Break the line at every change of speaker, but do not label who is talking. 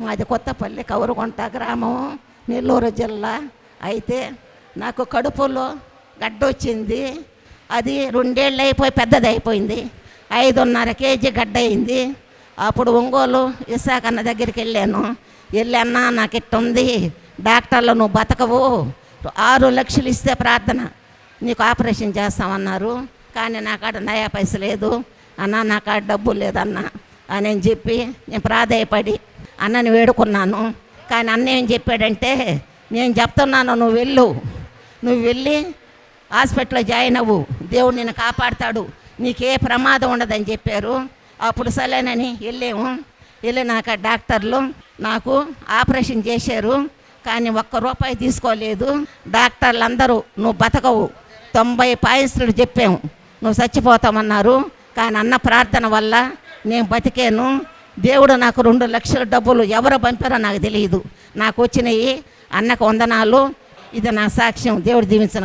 మాది కొత్తపల్లి కౌరగుంట గ్రామం నెల్లూరు జిల్లా. అయితే నాకు కడుపులో గడ్డ వచ్చింది అది రెండేళ్ళు అయిపోయి పెద్దది అయిపోయింది. ఐదున్నర కేజీ గడ్డ అయింది అప్పుడు ఒంగోలు విశాఖన్న అన్న దగ్గరికి వెళ్ళాను. వెళ్ళన్నా నాకు ఇట్ట ఉంది డాక్టర్లు నువ్వు బతకవు. ఆరు లక్షలు ఇస్తే ప్రార్థన. నీకు ఆపరేషన్ చేస్తామన్నారు. కానీ నా కాడ నయా పైస లేదు. అన్న నా కాడ డబ్బు లేదన్న. అని అని చెప్పి నేను ప్రాధాయపడి అన్నని వేడుకున్నాను. కానీ అన్న ఏం చెప్పాడంటే నేను చెప్తున్నాను నువ్వు వెళ్ళు. నువ్వు వెళ్ళి హాస్పిటల్లో జాయిన్ అవ్వు. దేవుడు నిన్ను కాపాడుతాడు. నీకే ప్రమాదం ఉండదని చెప్పారు. అప్పుడు సరేనని వెళ్ళాము. వెళ్ళినాక డాక్టర్లు నాకు ఆపరేషన్ చేశారు. కానీ ఒక్క రూపాయి తీసుకోలేదు. డాక్టర్లు అందరూ నువ్వు బతకవు. తొంభై పాయింట్స్లు చెప్పాము. నువ్వు చచ్చిపోతామన్నారు. కానీ అన్న ప్రార్థన వల్ల నేను బతికాను. దేవుడు నాకు రెండు లక్షల డబ్బులు ఎవరు పంపారో నాకు తెలియదు నాకు వచ్చినాయి అన్నకు వందనాలు. ఇది నా సాక్ష్యం. దేవుడు దీవించిన